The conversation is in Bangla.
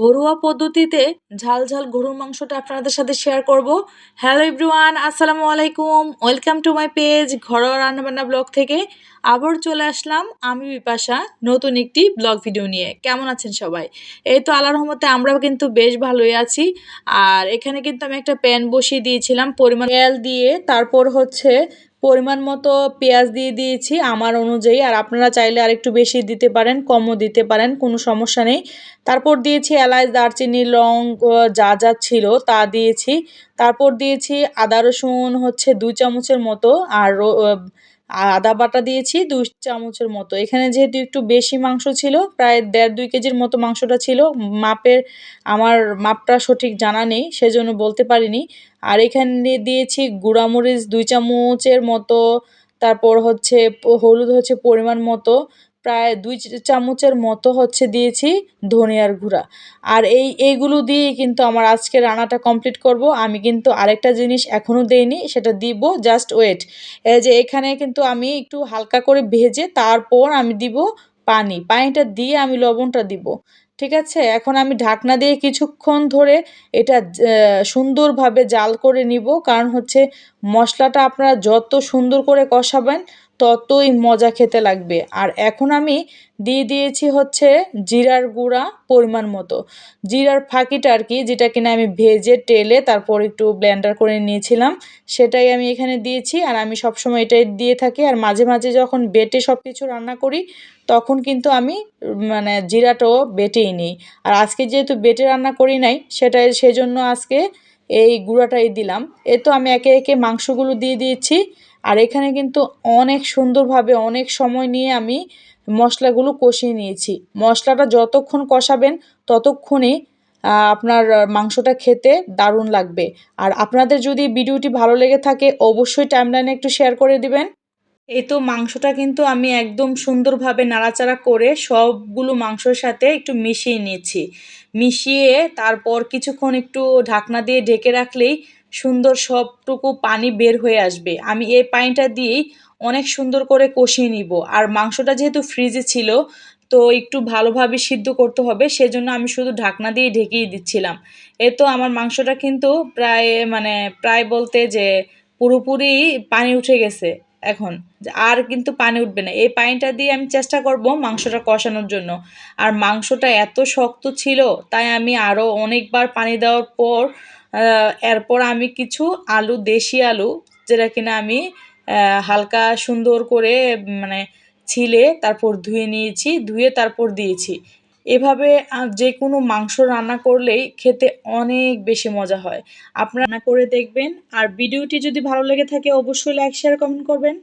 ঘরোয়া পদ্ধতিতে ঝাল ঝাল গরুর মাংসটা আপনাদের সাথে শেয়ার করব। হ্যালো এভরিওয়ান আসসালামু আলাইকুম ওয়েলকাম টু মাই পেজ ঘরোয়া রান্নাবান্না ব্লগ থেকে। আবার চলে আসলাম আমি বিপাশা, নতুন একটি ব্লগ ভিডিও নিয়ে। কেমন আছেন সবাই? এই তো আল্লাহর রহমতে আমরা কিন্তু বেশ ভালোই আছি। আর এখানে কিন্তু আমি একটা প্যান বসিয়ে দিয়েছিলাম, পরিমাণ তেল দিয়ে, তারপর হচ্ছে পরিমাণ মতো পেঁয়াজ দিয়ে দিয়েছি আমার অনুযায়ী, আর আপনারা চাইলে আর একটু বেশি দিতে পারেন, কমও দিতে পারেন, কোনো সমস্যা নেই। তারপর দিয়েছি এলাচ, দারচিনি, লং যা যা ছিল তা দিয়েছি। তারপর দিয়েছি আদা রসুন হচ্ছে দুই চামচের মতো আর আদা বাটা দিয়েছি দুই চামচের মতো। এখানে যেহেতু একটু বেশি মাংস ছিল, প্রায় দেড় দুই কেজির মতো মাংসটা ছিল, মাপের আমার মাপটা সঠিক জানা নেই, সেজন্য বলতে পারিনি। আর এখানে দিয়েছি গুঁড়ামরিচ দুই চামচের মতো, তারপর হচ্ছে হলুদ হচ্ছে পরিমাণ মতো প্রায় দুই চামচের মতো হচ্ছে দিয়েছি ধনিয়ার গুঁড়া। আর এই এইগুলো দিয়ে কিন্তু আমার আজকে রান্নাটা কমপ্লিট করব। আমি কিন্তু আরেকটা জিনিস এখনও দেইনি, সেটা দিব জাস্ট ওয়েট এই যে এখানে কিন্তু আমি একটু হালকা করে ভেজে তারপর আমি দিব পানি। পানিটা দিয়ে আমি লবণটা দিব। ঠিক আছে? এখন আমি ঢাকনা দিয়ে কিছুক্ষণ ধরে এটা সুন্দরভাবে জাল করে নিব। কারণ হচ্ছে মশলাটা আপনারা যত সুন্দর করে কষাবেন, ততই মজা খেতে লাগবে। আর এখন আমি দিয়ে দিয়েছি হচ্ছে জিরার গুঁড়া পরিমাণ মতো। জিরার ফাঁকিটা আর কি, যেটা কিনা আমি ভেজে, টেলে তারপর একটু ব্লেন্ডার করে নিয়েছিলাম, সেটাই আমি এখানে দিয়েছি। আর আমি সবসময় এটাই দিয়ে থাকি। আর মাঝে মাঝে যখন বেটে সব কিছু রান্না করি, তখন কিন্তু আমি মানে জিরাটাও বেটেই নিই। আর আজকে যেহেতু বেটে রান্না করি নাই, সেটাই সেজন্য আজকে এই গুঁড়াটাই দিলাম। এ তো আমি একে একে মাংসগুলো দিয়ে দিয়েছি। আর এখানে কিন্তু অনেক সুন্দরভাবে অনেক সময় নিয়ে আমি মশলাগুলো কষিয়ে নিয়েছি। মশলাটা যতক্ষণ কষাবেন, ততক্ষণই আপনার মাংসটা খেতে দারুণ লাগবে। আর আপনাদের যদি ভিডিওটি ভালো লেগে থাকে, অবশ্যই টাইমলাইনে একটু শেয়ার করে দিবেন। এই তো মাংসটা কিন্তু আমি একদম সুন্দরভাবে নাড়াচাড়া করে সবগুলো মাংসর সাথে একটু মিশিয়ে নিয়েছি। মিশিয়ে তারপর কিছুক্ষণ একটু ঢাকনা দিয়ে ঢেকে রাখলেই সুন্দর সবটুকু পানি বের হয়ে আসবে। আমি এই পানিটা দিয়েই অনেক সুন্দর করে কষিয়ে নিব। আর মাংসটা যেহেতু ফ্রিজে ছিল, তো একটু ভালোভাবে সিদ্ধ করতে হবে, সেজন্য আমি শুধু ঢাকনা দিয়ে ঢেকেই দিচ্ছিলাম। এ তো আমার মাংসটা কিন্তু প্রায় মানে প্রায় বলতে যে পুরোপুরি পানি উঠে গেছে। এখন আর কিন্তু পানি উঠবে না। এই পানিটা দিয়ে আমি চেষ্টা করব মাংসটা কষানোর জন্য। আর মাংসটা এত শক্ত ছিল, তাই আমি আরও অনেকবার পানি দেওয়ার পর এরপর আমি কিছু আলু, দেশি আলু, যেটা কিনা আমি হালকা সুন্দর করে মানে ছিলে, তারপর ধুয়ে নিয়েছি, ধুয়ে তারপর দিয়েছি। এভাবে যে কোনো মাংস রান্না করলেই খেতে অনেক বেশি মজা হয়। আপনারা রান্না করে দেখবেন। আর ভিডিওটি যদি ভালো লেগে থাকে, অবশ্যই লাইক শেয়ার কমেন্ট করবেন।